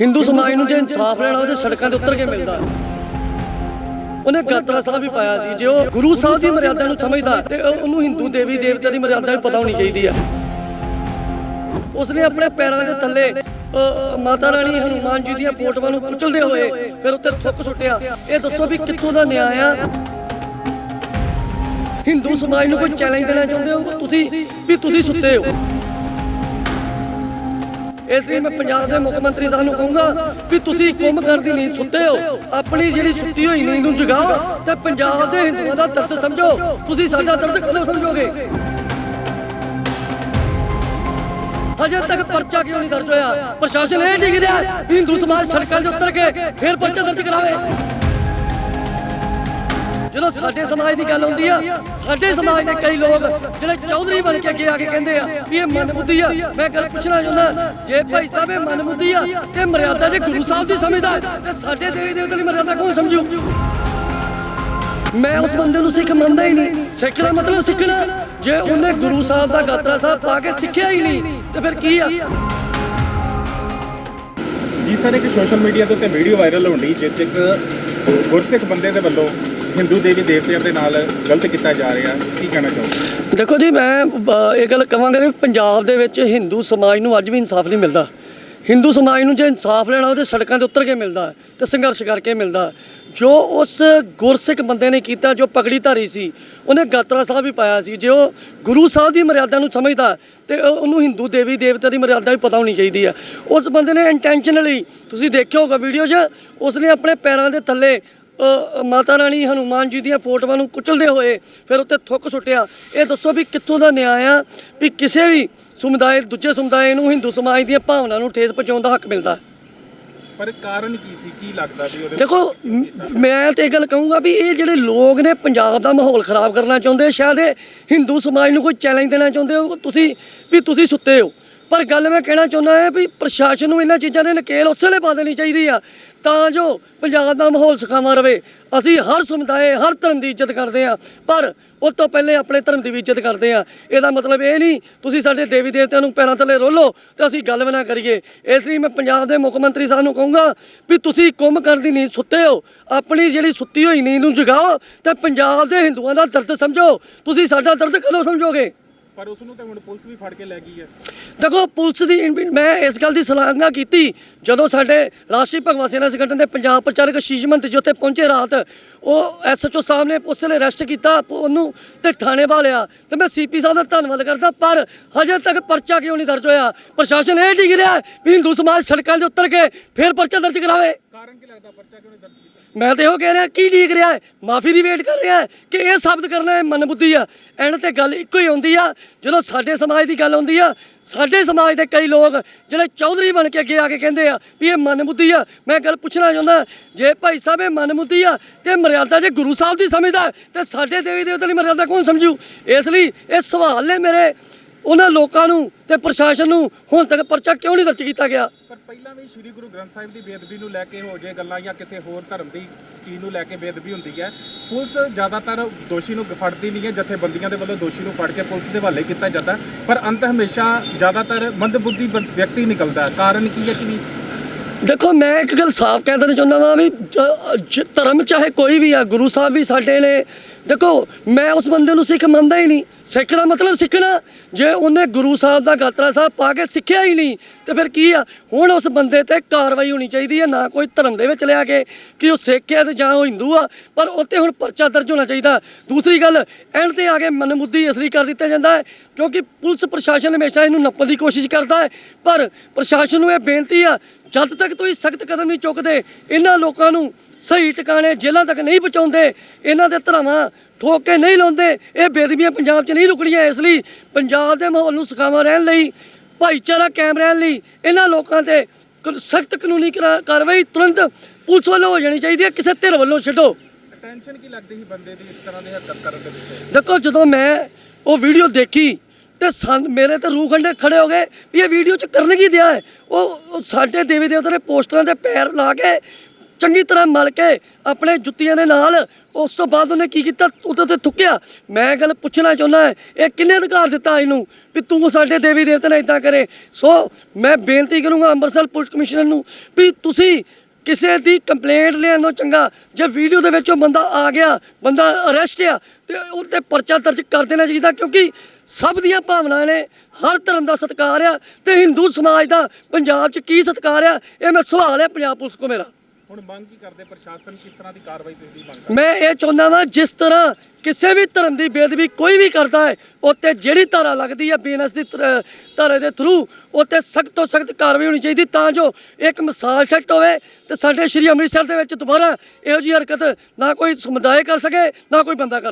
ਹਿੰਦੂ ਸਮਾਜ ਨੂੰ ਜੇ ਇਨਸਾਫ ਲੈਣਾ ਉਹਦੇ ਸੜਕਾਂ ਤੇ ਉਤਰ ਕੇ ਮਿਲਦਾ। ਉਹਨੇ ਗਾਤਰਾ ਸਾਹਿਬ ਵੀ ਪਾਇਆ ਸੀ, ਜੇ ਉਹ ਗੁਰੂ ਸਾਹਿਬ ਦੀ ਮਰਿਆਦਾ ਨੂੰ ਸਮਝਦਾ ਤੇ ਉਹਨੂੰ ਹਿੰਦੂ ਦੇਵੀ ਦੇਵਤਾ ਦੀ ਮਰਿਆਦਾ ਵੀ ਪਤਾ ਹੋਣੀ ਚਾਹੀਦੀ ਆ। ਉਸਨੇ ਆਪਣੇ ਪੈਰਾਂ ਦੇ ਥੱਲੇ ਮਾਤਾ ਰਾਣੀ ਹਨੂਮਾਨ ਜੀ ਦੀਆਂ ਫੋਟੋਆਂ ਨੂੰ ਕੁਚਲਦੇ ਹੋਏ ਫਿਰ ਉੱਤੇ ਥੁੱਕ ਸੁੱਟਿਆ। ਇਹ ਦੱਸੋ ਵੀ ਕਿੱਥੋਂ ਦਾ ਨਿਆਂ ਆ? ਹਿੰਦੂ ਸਮਾਜ ਨੂੰ ਕੋਈ ਚੈਲੰਜ ਦੇਣਾ ਚਾਹੁੰਦੇ ਹੋ? ਤੁਸੀਂ, ਵੀ ਤੁਸੀਂ ਸੁੱਤੇ ਹੋ। ਇਸ ਲਈ ਮੈਂ ਪੰਜਾਬ ਦੇ ਮੁੱਖ ਮੰਤਰੀ ਸਾਹਿਬ ਨੂੰ ਕਹੂੰਗਾ ਵੀ ਤੁਸੀਂ ਕੁੰਭ ਕਰਦੀ ਨੀਂਦ ਸੁੱਤੇ ਹੋ। ਆਪਣੀ ਜਿਹੜੀ ਸੁੱਤੀ ਹੋਈ ਨੀਂਦ ਨੂੰ ਜਗਾਓ ਤੇ ਪੰਜਾਬ ਦੇ ਹਿੰਦੂਆਂ ਦਾ ਦਰਦ ਸਮਝੋ। ਤੁਸੀਂ ਸਾਡਾ ਦਰਦ ਕਦੋਂ ਸਮਝੋਗੇ? ਹਜੇ ਤੱਕ ਪਰਚਾ ਕਿਉਂ ਨਹੀਂ ਦਰਜ ਹੋਇਆ? ਪ੍ਰਸ਼ਾਸਨ ਇਹ ਡਿੱਗ ਰਿਹਾ ਹਿੰਦੂ ਸਮਾਜ ਸੜਕਾਂ 'ਤੇ ਉਤਰ ਕੇ ਫਿਰ ਪਰਚਾ ਦਰਜ ਕਰਾਵੇ। ਜਦੋਂ ਸਾਡੇ ਸਮਾਜ ਦੀ ਗੱਲ ਹੁੰਦੀ ਆ, ਸਾਡੇ ਸਮਾਜ ਦੇ ਕਈ ਲੋਕ ਜਿਹੜੇ ਚੌਧਰੀ ਬਣ ਕੇ ਅੱਗੇ ਆ ਕੇ ਕਹਿੰਦੇ ਆ ਵੀ ਇਹ ਮਨਬੁੱਧੀ ਆ। ਮੈਂ ਗੱਲ ਪੁੱਛਣਾ ਚਾਹੁੰਦਾ, ਜੇ ਭਾਈ ਸਾਹਿਬ ਇਹ ਮਨਬੁੱਧੀ ਆ ਤੇ ਮਰਿਆਦਾ ਜੇ ਗੁਰੂ ਸਾਹਿਬ ਦੀ ਸਮਝਦਾ, ਤੇ ਸਾਡੇ ਦੇਵੀ ਦੇਵਤੇ ਦੀ ਮਰਿਆਦਾ ਕੌਣ ਸਮਝੂ? ਮੈਂ ਉਸ ਬੰਦੇ ਨੂੰ ਸਿੱਖ ਮੰਨਦਾ ਹੀ ਨਹੀਂ। ਸਿੱਖ ਦਾ ਮਤਲਬ ਸਿੱਖਣਾ। ਜੇ ਉਹਨੇ ਗੁਰੂ ਸਾਹਿਬ ਦਾ ਗਾਤਰਾ ਸਾਹਿਬ ਪਾ ਕੇ ਸਿੱਖਿਆ ਹੀ ਨਹੀਂ, ਤੇ ਫਿਰ ਕੀ ਆ? ਜੀ ਸਰ, ਇੱਕ ਸੋਸ਼ਲ ਮੀਡੀਆ ਦੇ ਵੀਡੀਓ ਵਾਇਰਲ ਹੋਣ ਡਈ ਜਿਸ 'ਚ ਇੱਕ ਗੁਰਸਿੱਖ ਬੰਦੇ ਦੇ ਵੱਲੋਂ ਹਿੰਦੂ ਦੇਵੀ ਦੇਵਤਿਆਂ ਦੇ ਨਾਲ ਗਲਤ ਕੀਤਾ ਜਾ ਰਿਹਾ, ਕੀ ਕਹਿਣਾ ਚਾਹੋਗੇ? ਦੇਖੋ ਜੀ, ਮੈਂ ਇਹ ਗੱਲ ਕਹਾਂਗਾ ਕਿ ਪੰਜਾਬ ਦੇ ਵਿੱਚ ਹਿੰਦੂ ਸਮਾਜ ਨੂੰ ਅੱਜ ਵੀ ਇਨਸਾਫ ਨਹੀਂ ਮਿਲਦਾ। ਹਿੰਦੂ ਸਮਾਜ ਨੂੰ ਜੇ ਇਨਸਾਫ ਲੈਣਾ ਉਹਦੇ ਸੜਕਾਂ ਤੇ ਉਤਰ ਕੇ ਮਿਲਦਾ ਹੈ ਤੇ ਸੰਘਰਸ਼ ਕਰਕੇ ਮਿਲਦਾ ਜੋ ਉਸ ਗੁਰਸਿੱਖ ਬੰਦੇ ਨੇ ਕੀਤਾ, ਜੋ ਪਗੜੀ ਧਾਰੀ ਸੀ, ਉਹਨੇ ਗਾਤਰਾ ਸਾਹਿਬ ਵੀ ਪਾਇਆ ਸੀ। ਜੇ ਉਹ ਗੁਰੂ ਸਾਹਿਬ ਦੀ ਮਰਿਆਦਾ ਨੂੰ ਸਮਝਦਾ ਹੈ ਤੇ ਉਹਨੂੰ ਹਿੰਦੂ ਦੇਵੀ ਦੇਵਤਾ ਦੀ ਮਰਿਆਦਾ ਵੀ ਪਤਾ ਹੋਣੀ ਚਾਹੀਦੀ ਹੈ। ਉਸ ਬੰਦੇ ਨੇ ਇੰਟੈਂਸ਼ਨਲੀ ਤੁਸੀਂ ਦੇਖਿਆ ਹੋਗਾ ਵੀਡੀਓ 'ਚ, ਉਸਨੇ ਆਪਣੇ ਪੈਰਾਂ ਦੇ ਥੱਲੇ ਮਾਤਾ ਰਾਣੀ ਹਨੂਮਾਨ ਜੀ ਦੀਆਂ ਫੋਟੋਆਂ ਨੂੰ ਕੁਚਲਦੇ ਹੋਏ ਫਿਰ ਉੱਤੇ ਥੁੱਕ ਸੁੱਟਿਆ। ਇਹ ਦੱਸੋ ਵੀ ਕਿੱਥੋਂ ਦਾ ਨਿਆਂ ਆ? ਵੀ ਕਿਸੇ ਵੀ ਸਮੁਦਾਇ ਦੂਜੇ ਸਮੁਦਾਇ ਨੂੰ ਹਿੰਦੂ ਸਮਾਜ ਦੀਆਂ ਭਾਵਨਾ ਨੂੰ ਠੇਸ ਪਹੁੰਚਾਉਣ ਦਾ ਹੱਕ ਮਿਲਦਾ। ਪਰ ਕਾਰਨ ਕੀ ਸੀ? ਕੀ ਲੱਗਦਾ ਸੀ ਉਹਦੇ ਦੇਖੋ ਮ- ਤੇ ਇਹ ਗੱਲ ਕਹੂੰਗਾ ਵੀ ਇਹ ਜਿਹੜੇ ਲੋਕ ਨੇ ਪੰਜਾਬ ਦਾ ਮਾਹੌਲ ਖਰਾਬ ਕਰਨਾ ਚਾਹੁੰਦੇ ਸ਼ਾਇਦ ਇਹ ਹਿੰਦੂ ਸਮਾਜ ਨੂੰ ਕੋਈ ਚੈਲੰਜ ਦੇਣਾ ਚਾਹੁੰਦੇ ਹੋ ਤੁਸੀਂ ਵੀ ਤੁਸੀਂ ਸੁੱਤੇ ਹੋ। ਪਰ ਗੱਲ ਮੈਂ ਕਹਿਣਾ ਚਾਹੁੰਦਾ ਹਾਂ ਵੀ ਪ੍ਰਸ਼ਾਸਨ ਨੂੰ ਇਹਨਾਂ ਚੀਜ਼ਾਂ ਦੇ ਨਕੇਲ ਉਸੇ ਵੇਲੇ ਪਾ ਦੇਣੀ ਚਾਹੀਦੀ ਆ। ਤਾਂ ਜੋ ਪੰਜਾਬ ਦਾ ਮਾਹੌਲ ਸੁਖਾਵਾਂ ਰਵੇ। ਅਸੀਂ ਹਰ ਸਮੁਦਾਇ ਹਰ ਧਰਮ ਦੀ ਇੱਜ਼ਤ ਕਰਦੇ ਆ ਪਰ ਉਸ ਤੋਂ ਪਹਿਲੇ ਆਪਣੇ ਧਰਮ ਦੀ ਵੀ ਇੱਜ਼ਤ ਕਰਦੇ ਆ ਇਹਦਾ ਮਤਲਬ ਇਹ ਨਹੀਂ, ਤੁਸੀਂ ਸਾਡੇ ਦੇਵੀ ਦੇਵਤਿਆਂ ਨੂੰ ਪੈਰਾਂ ਥੱਲੇ ਰੋਲੋ ਤੇ ਅਸੀਂ ਗੱਲ ਵੀ ਨਾ ਕਰੀਏ। ਇਸ ਲਈ ਮੈਂ ਪੰਜਾਬ ਦੇ ਮੁੱਖ ਮੰਤਰੀ ਸਾਹਿਬ ਨੂੰ ਕਹੂੰਗਾ ਵੀ ਤੁਸੀਂ ਕੁੰਭ ਕਰਨ ਦੀ ਨੀਂਦ ਸੁੱਤੇ ਹੋ। ਆਪਣੀ ਜਿਹੜੀ ਸੁੱਤੀ ਹੋਈ ਨੀਂਦ ਨੂੰ ਜਗਾਓ ਤੇ ਪੰਜਾਬ ਦੇ ਹਿੰਦੂਆਂ ਦਾ ਦਰਦ ਸਮਝੋ। ਤੁਸੀਂ ਸਾਡਾ ਦਰਦ ਕਦੋਂ ਸਮਝੋਗੇ? ਪਰ ਉਸ ਨੂੰ ਤਾਂ ਹੁਣ ਪੁਲਿਸ ਵੀ ਫੜ ਕੇ ਲੈ ਗਈ ਹੈ। ਦੇਖੋ ਪੁਲਿਸ ਦੀ ਮੈਂ ਇਸ ਗੱਲ ਦੀ ਸਲਾਘਾ ਕੀਤੀ। ਜਦੋਂ ਸਾਡੇ ਰਾਸ਼ਟਰੀ ਭਗਵਾ ਸੇਨਾ ਸੰਗਠਨ ਦੇ ਪੰਜਾਬ ਪ੍ਰਚਾਰਕ ਸ਼ੀਸ਼ ਮੰਤ ਜੀ ਉੱਥੇ ਪਹੁੰਚੇ ਰਾਤ ਉਹ ਐਸਐਚਓ ਸਾਹਿਬ ਨੇ ਉਸ ਵੇਲੇ ਅਰੈਸਟ ਕੀਤਾ ਉਹਨੂੰ ਤੇ ਥਾਣੇ ਪਾ ਲਿਆ। ਤੇ ਮੈਂ ਸੀਪੀ ਸਾਹਿਬ ਦਾ ਧੰਨਵਾਦ ਕਰਦਾ ਪਰ ਹਜੇ ਤੱਕ ਪਰਚਾ ਕਿਉਂ ਨਹੀਂ ਦਰਜ ਹੋਇਆ? ਪ੍ਰਸ਼ਾਸਨ ਇਹ ਡਿੱਗ ਰਿਹਾ ਵੀ ਹਿੰਦੂ ਸਮਾਜ ਸੜਕਾਂ 'ਤੇ ਉਤਰ ਕੇ ਫੇਰ ਪਰਚਾ ਦਰਜ ਕਰਾਵੇ। ਕਾਰਨ ਕੀ ਲੱਗਦਾ ਪਰਚਾ ਕਿਉਂ ਨਹੀਂ ਦਰਜ ਕੀਤਾ? ਮੈਂ ਤੇ ਉਹ ਕਹਿ ਰਿਹਾ, ਕੀ ਲੀਕ ਰਿਹਾ ਹੈ? ਮਾਫੀ ਦੀ ਵੇਟ ਕਰ ਰਿਹਾ ਹੈ ਕਿ ਇਹ ਸਾਬਤ ਕਰਨਾ ਹੈ ਮਨਬੁੱਧੀ ਆ? ਐਨ ਤੇ ਗੱਲ ਇੱਕੋ ਹੀ ਆਉਂਦੀ ਆ, ਜਦੋਂ ਸਾਡੇ ਸਮਾਜ ਦੀ ਗੱਲ ਆਉਂਦੀ ਆ, ਸਾਡੇ ਸਮਾਜ ਦੇ ਕਈ ਲੋਕ ਜਿਹੜੇ ਚੌਧਰੀ ਬਣ ਕੇ ਅੱਗੇ ਆ ਕੇ ਕਹਿੰਦੇ ਆ ਵੀ ਇਹ ਮਨਬੁੱਧੀ ਆ। ਮੈਂ ਗੱਲ ਪੁੱਛਣਾ ਚਾਹੁੰਦਾ, ਜੇ ਭਾਈ ਸਾਹਿਬ ਇਹ ਮਨਬੁੱਧੀ ਆ, ਤੇ ਮਰਿਆਦਾ ਜੇ ਗੁਰੂ ਸਾਹਿਬ ਦੀ ਸਮਝਦਾ, ਤੇ ਸਾਡੇ ਦੇਵੀ ਦੇਵਤਾ ਦੀ ਮਰਿਆਦਾ ਕੌਣ ਸਮਝੂ? ਇਸ ਲਈ ਇਹ ਸਵਾਲ ਨੇ ਮੇਰੇ। ਉਹਨਾਂ ਲੋਕਾਂ ਨੂੰ ਤੇ ਪ੍ਰਸ਼ਾਸਨ ਨੂੰ ਹੁਣ ਤੱਕ ਪਰਚਾ ਕਿਉਂ ਨਹੀਂ ਦਰਜ ਕੀਤਾ ਗਿਆ? ਪਰ ਪਹਿਲਾਂ ਵੀ ਸ੍ਰੀ ਗੁਰੂ ਗ੍ਰੰਥ ਸਾਹਿਬ ਦੀ ਬੇਅਦਬੀ ਨੂੰ ਲੈ ਕੇ ਹੋ ਜੇ ਗੱਲਾਂ ਜਾਂ ਕਿਸੇ ਹੋਰ ਧਰਮ ਦੀ ਚੀਜ਼ ਨੂੰ ਲੈ ਕੇ ਬੇਅਦਬੀ ਹੁੰਦੀ ਹੈ, ਪੁਲਿਸ ਜ਼ਿਆਦਾਤਰ ਦੋਸ਼ੀ ਨੂੰ ਫੜਦੀ ਨਹੀਂ ਹੈ, ਜਥੇਬੰਦੀਆਂ ਦੇ ਵੱਲੋਂ ਦੋਸ਼ੀ ਨੂੰ ਫੜ ਕੇ ਪੁਲਿਸ ਦੇ ਹਵਾਲੇ ਕੀਤਾ ਜਾਂਦਾ ਪਰ ਅੰਤ ਹਮੇਸ਼ਾ ਜ਼ਿਆਦਾਤਰ ਮੰਦਬੁੱਧੀ ਬੰ- ਵਿਅਕਤੀ ਨਿਕਲਦਾ ਕਾਰਨ ਕੀ ਹੈ ਕਿ ਵੀ ਦੇਖੋ, ਮੈਂ ਇੱਕ ਗੱਲ ਸਾਫ਼ ਕਹਿ ਦੇਣਾ ਚਾਹੁੰਦਾ ਵਾਂ ਵੀ ਧਰਮ ਚਾਹੇ ਕੋਈ ਵੀ ਆ, ਗੁਰੂ ਸਾਹਿਬ ਵੀ ਸਾਡੇ ਨੇ, ਦੇਖੋ, ਮੈਂ ਉਸ ਬੰਦੇ ਨੂੰ ਸਿੱਖ ਮੰਨਦਾ ਹੀ ਨਹੀਂ। ਸਿੱਖ ਦਾ ਮਤਲਬ ਸਿੱਖਣਾ, ਜੇ ਉਹਨੇ ਗੁਰੂ ਸਾਹਿਬ ਦਾ ਗਾਤਰਾ ਸਾਹਿਬ ਪਾ ਕੇ ਸਿੱਖਿਆ ਹੀ ਨਹੀਂ, ਤੇ ਫਿਰ ਕੀ ਆ? ਹੁਣ ਉਸ ਬੰਦੇ ਤੇ ਕਾਰਵਾਈ ਹੋਣੀ ਚਾਹੀਦੀ ਹੈ, ਨਾ ਕੋਈ ਧਰਮ ਦੇ ਵਿੱਚ ਲਿਆ ਕੇ ਕਿ ਉਹ ਸਿੱਖ ਹੈ ਤੇ ਜਾਂ ਉਹ ਹਿੰਦੂ ਆ, ਪਰ ਉੱਤੇ ਹੁਣ ਪਰਚਾ ਦਰਜ ਹੋਣਾ ਚਾਹੀਦਾ। ਦੂਸਰੀ ਗੱਲ ਐਂਡ ਤੇ ਆ ਕੇ ਮਨਮੁੱਦੀ ਲਈ ਕਰ ਦਿੱਤਾ ਜਾਂਦਾ ਹੈ, ਕਿਉਂਕਿ ਪੁਲਿਸ ਪ੍ਰਸ਼ਾਸਨ ਹਮੇਸ਼ਾ ਇਹਨੂੰ ਨੱਪਣ ਦੀ ਕੋਸ਼ਿਸ਼ ਕਰਦਾ ਹੈ, ਪਰ ਪ੍ਰਸ਼ਾਸਨ ਨੂੰ ਇਹ ਬੇਨਤੀ ਆ ਜਦ ਤੱਕ ਤੁਸੀਂ ਸਖਤ ਕਦਮ ਨਹੀਂ ਚੁੱਕਦੇ ਇਹਨਾਂ ਲੋਕਾਂ ਨੂੰ ਸਹੀ ਟਿਕਾਣੇ ਜੇਲ੍ਹਾਂ ਤੱਕ ਨਹੀਂ ਪਹੁੰਚਾਉਂਦੇ ਇਹਨਾਂ ਦੇ ਧਰਾਵਾਂ ਠੋਕ ਕੇ ਨਹੀਂ ਲਾਉਂਦੇ ਇਹ ਬੇਦਬੀਆਂ ਪੰਜਾਬ 'ਚ ਨਹੀਂ ਰੁਕਣੀਆਂ ਇਸ ਲਈ ਪੰਜਾਬ ਦੇ ਮਾਹੌਲ ਨੂੰ ਸੁਖਾਵਾਂ ਰਹਿਣ ਲਈ ਭਾਈਚਾਰਾ ਕਾਇਮ ਰਹਿਣ ਲਈ ਇਹਨਾਂ ਲੋਕਾਂ ਤੇ ਸਖਤ ਕਾਨੂੰਨੀ ਕਰਾ- ਕਾਰਵਾਈ ਤੁਰੰਤ ਪੁਲਿਸ ਵੱਲੋਂ ਹੋ ਜਾਣੀ ਚਾਹੀਦੀ ਹੈ ਕਿਸੇ ਧਿਰ ਵੱਲੋਂ ਛੱਡੋ। ਟੈਨਸ਼ਨ ਕੀ ਲੱਗਦੀ ਸੀ ਬੰਦੇ ਦੀ ਇਸ ਤਰ੍ਹਾਂ ਦੇ ਹਰਕਤ ਕਰਨ ਦੇ ਵਿੱਚ? ਦੇਖੋ ਜਦੋਂ ਮੈਂ ਉਹ ਵੀਡੀਓ ਦੇਖੀ ਤੇ ਸਨ- ਮੇਰੇ ਤੇ ਰੂਹ ਖੰਡੇ ਖੜੇ ਹੋ ਗਏ ਵੀ ਇਹ ਵੀਡੀਓ ਚ ਕਰਨ ਕੀ ਦਿਆ ਹੈ? ਉਹ ਉਹ ਸਾਡੇ ਦੇਵੀ ਦੇਵਤਾ ਦੇ ਪੋਸਟਰਾਂ ਤੇ ਪੈਰ ਲਾ ਕੇ ਚੰਗੀ ਤਰ੍ਹਾਂ ਮਲ ਕੇ ਆਪਣੇ ਜੁੱਤੀਆਂ ਦੇ ਨਾਲ ਉਸ ਤੋਂ ਬਾਅਦ ਉਹਨੇ ਕੀ ਕੀਤਾ? ਉਹਦੇ ਤੇ ਥੁੱਕਿਆ। ਮੈਂ ਗੱਲ ਪੁੱਛਣਾ ਚਾਹੁੰਦਾ ਇਹ ਕਿੰਨੇ ਅਧਿਕਾਰ ਦਿੱਤਾ ਇਹਨੂੰ ਵੀ ਤੂੰ ਸਾਡੇ ਦੇਵੀ ਦੇਵਤੇ ਨਾਲ ਇਦਾਂ ਕਰੇ? ਸੋ ਮੈਂ ਬੇਨਤੀ ਕਰੂੰਗਾ ਅੰਮ੍ਰਿਤਸਰ ਪੁਲਿਸ ਕਮਿਸ਼ਨਰ ਨੂੰ ਵੀ ਤੁਸੀਂ ਕਿਸੇ ਦੀ ਕੰਪਲੇਂਟ ਲੈਣ ਨਾਲੋਂ ਚੰਗਾ, ਜੇ ਵੀਡੀਓ ਦੇ ਵਿੱਚ ਉਹ ਬੰਦਾ ਆ ਗਿਆ, ਬੰਦਾ ਅਰੈਸਟ ਆ, ਤੇ ਉਹ ਤੇ ਪਰਚਾ ਦਰਜ ਕਰ ਦੇਣਾ ਚਾਹੀਦਾ, ਕਿਉਂਕਿ ਸਭ ਦੀਆਂ ਭਾਵਨਾਵਾਂ ਨੇ, ਹਰ ਧਰਮ ਦਾ ਸਤਿਕਾਰ ਆ, ਤੇ ਹਿੰਦੂ ਸਮਾਜ ਦਾ, ਪੰਜਾਬ 'ਚ ਕੀ ਸਤਿਕਾਰ ਆ, ਇਹ ਮੈਂ ਸਵਾਲ ਹੈ ਪੰਜਾਬ ਪੁਲਿਸ ਕੋ ਮੇਰਾ। ਹੁਣ ਮੰਗ ਕੀ ਕਰਦੇ? ਪ੍ਰਸ਼ਾਸਨ ਕਿਸ ਤਰ੍ਹਾਂ ਦੀ ਕਾਰਵਾਈ ਤੁਸੀਂ ਮੰਗਦੇ? ਮੈਂ ਇਹ ਚਾਹੁੰਦਾ ਵਾਂ, ਜਿਸ ਤਰ੍ਹਾਂ ਕਿਸੇ ਵੀ ਧਰਮ ਦੀ ਬੇਦਬੀ ਕੋਈ ਵੀ ਕਰਦਾ ਹੈ ਉੱਤੇ ਜਿਹੜੀ ਧਾਰਾ ਲੱਗਦੀ ਹੈ ਬੀਐਨਐਸ ਦੀ ਧਰ- ਧਾਰੇ ਦੇ ਥਰੂ ਉੱਤੇ ਸਖਤ ਤੋਂ ਸਖਤ ਕਾਰਵਾਈ ਹੋਣੀ ਚਾਹੀਦੀ, ਤਾਂ ਜੋ ਇੱਕ ਮਿਸਾਲ ਸੈੱਟ ਹੋਵੇ ਤੇ ਸਾਡੇ ਸ਼੍ਰੀ ਅੰਮ੍ਰਿਤਸਰ ਦੇ ਵਿੱਚ ਦੁਬਾਰਾ ਇਹੋ ਜਿਹੀ ਹਰਕਤ ਨਾ ਕੋਈ ਸਮੁਦਾਇ ਕਰ ਸਕੇ, ਨਾ ਕੋਈ ਬੰਦਾ ਕਰ